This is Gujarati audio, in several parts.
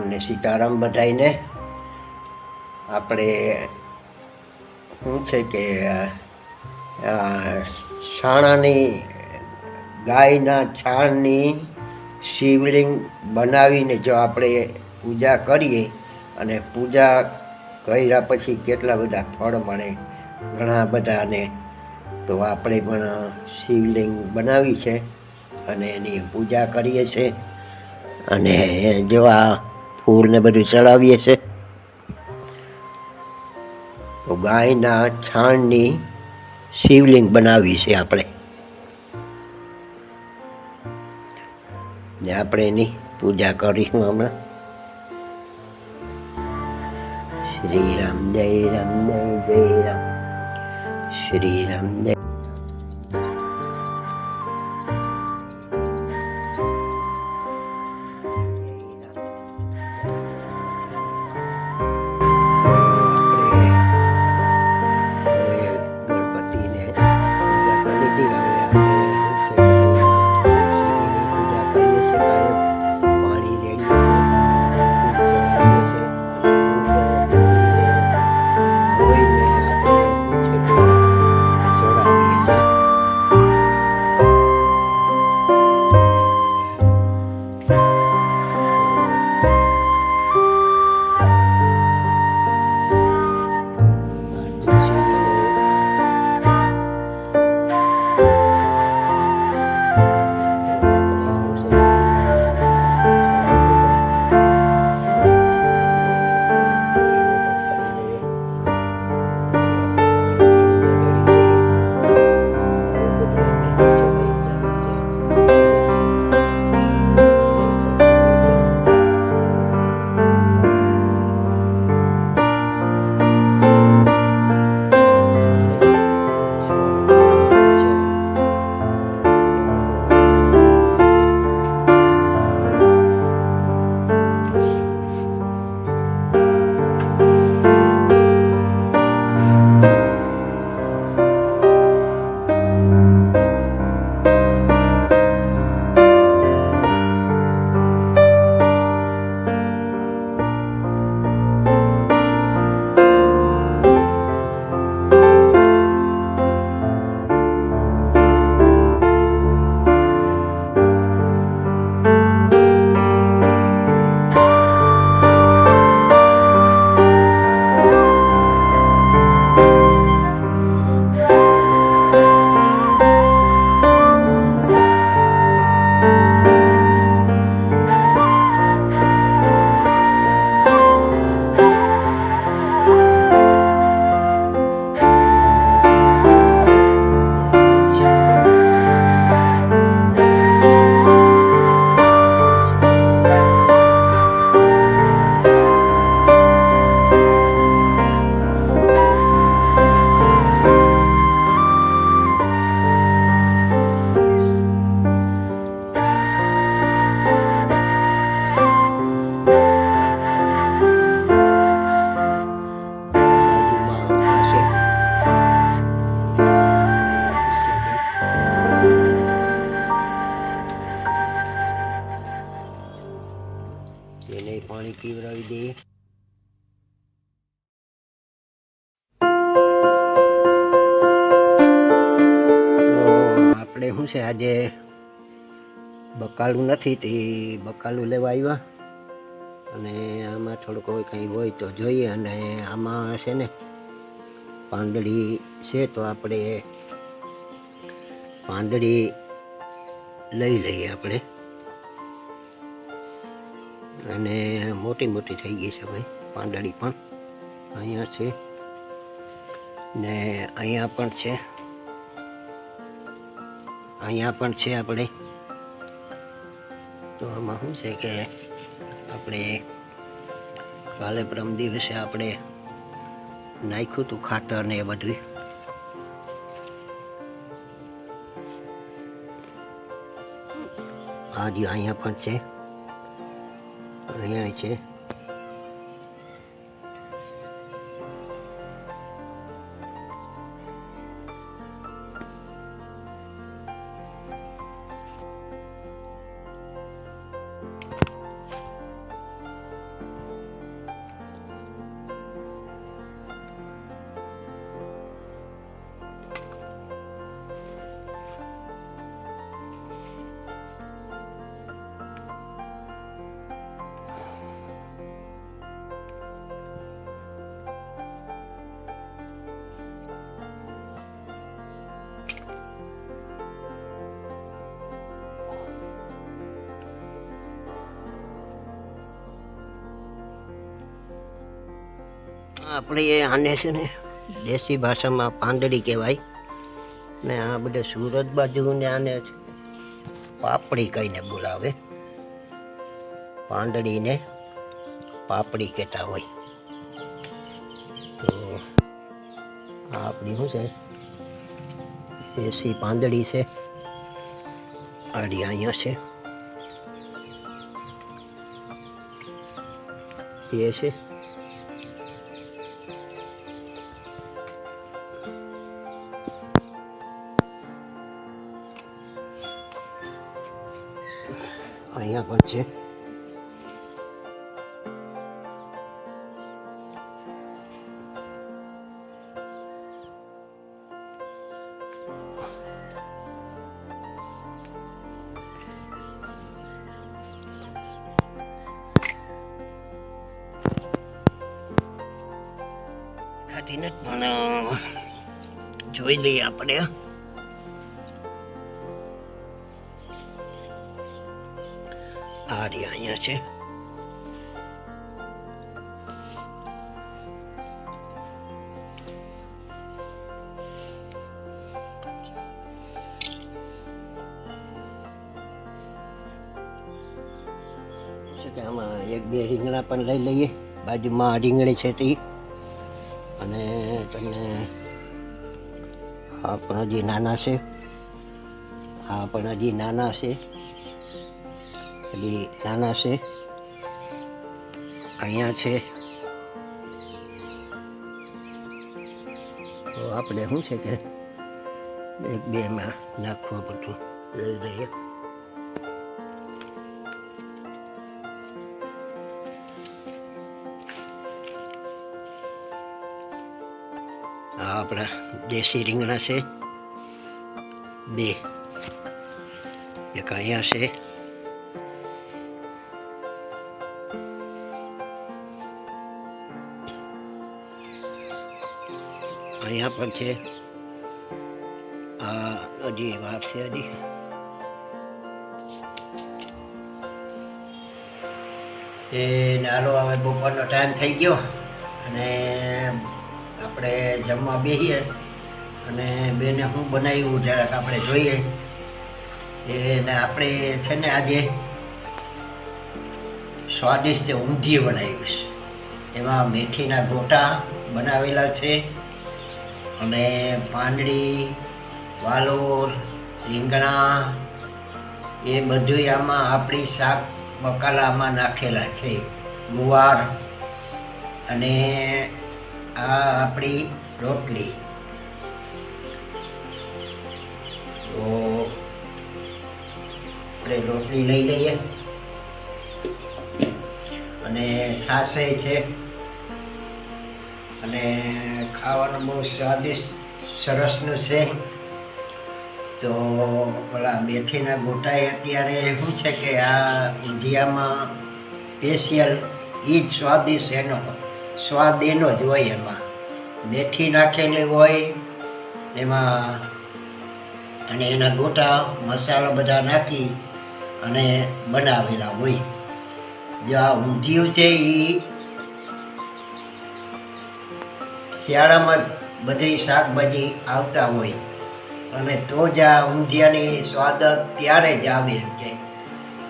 સીતારામ બધાઈને આપણે શું છે કે છાણાની ગાયના છાણની શિવલિંગ બનાવીને જો આપણે પૂજા કરીએ અને પૂજા કર્યા પછી કેટલા બધા ફળ મળે ઘણા બધાને, તો આપણે પણ શિવલિંગ બનાવી છે અને એની પૂજા કરીએ છીએ. અને જેવા ફૂલ ને બધું ચડાવીએ છીએ તો ગાયના છાણની શિવલિંગ બનાવી છે આપણે. ને આપણે એની પૂજા કરીશું હમણાં. શ્રી રામ જય રામ, જય જય રામ. શ્રી રામ જય પાણી પીવડાવી દઈએ આપણે શું છે આજે? બકાલું નથી તે બકાલું લેવા આવ્યા. અને આમાં થોડુંક હોય કંઈ હોય તો જોઈએ. અને આમાં છે ને, પાંદડી છે તો આપણે પાંદડી લઈ લઈએ આપણે. અને મોટી મોટી થઈ ગઈ છે ભાઈ, પાંદડી પણ. અહીંયા છે ને અહીંયા પણ છે. અહીંયા પણ છે આપણે. તો આમાં શું છે કે આપણે કાલે પરમ દિવસે આપણે નાખ્યું હતું ખાતર ને એ બધું આજે અહીંયા પણ છે. અહીંયા છે આપણે આને છે ને દેશી ભાષામાં પાંદડી કહેવાય. ને આ બધા સુરત બાજુ ને આને પાપડી કહીને બોલાવે. પાંદડીને પાપડી કહેતા હોય. તો આ આપણી શું છે? દેશી પાંદડી છે. આડી અહીંયા છે. એ છે. અહીંયા પણ છે? પણ જોઈ લઈએ આપણે આ અહીંયા છે. કે, આમાં એક બે રીંગણા પણ લઈ લઈએ. બાજુમાં રીંગણી છે તે. અને તમને આ પણ હજી નાના છે. આ પણ હજી નાના છે. હજી નાના છે. અહીંયા છે. તો આપણે શું છે કે એક બેમાં નાખવા પડતું. લઈ દઈએ આ આપણા દેશી રીંગણા છે. બે. એક અહીંયા છે. અહીંયા પણ છે. આ હજી વાર છે હજી. એ નાનો હવે બપોરનો ટાઈમ થઈ ગયો અને આપણે જમવા બેસીએ અને બેને શું બનાવ્યું જરાક આપણે જોઈએ. એને આપણે છે ને આજે સ્વાદિષ્ટ ઊંધિયું બનાવ્યું છે. એમાં મેથીના ગોટા બનાવેલા છે. અને પાંદડી, વાલોર, રીંગણા એ બધું આમાં આપણી શાક બકાલામાં નાખેલા છે. ગુવાર અને આ આપણી રોટલી. તો આપણે રોટલી લઈ લઈએ. અને છાશે છે. અને ખાવાનું બહુ સ્વાદિષ્ટ, સરસનું છે. તો ઓલા મેથીના ગોટા અત્યારે શું છે કે આ ઊંધિયામાં સ્પેશિયલ એ જ સ્વાદિષ્ટ એનો, સ્વાદ એનો જ હોય એમાં. મેથી નાખેલી હોય, એમાં અને એના ગોટા, મસાલા બધા નાખી અને બનાવેલા હોય. જે આ ઊંધિયું છે એ શિયાળામાં બધી શાકભાજી આવતા હોય અને તો જ આ ઊંધિયાની સ્વાદ ત્યારે જ આવે છે.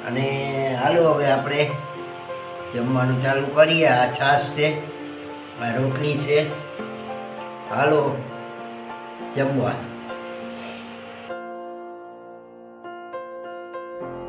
અને હાલો હવે આપણે જમવાનું ચાલુ કરીએ. આ છાશ છે, આ રોટલી છે. હાલો, જમવા.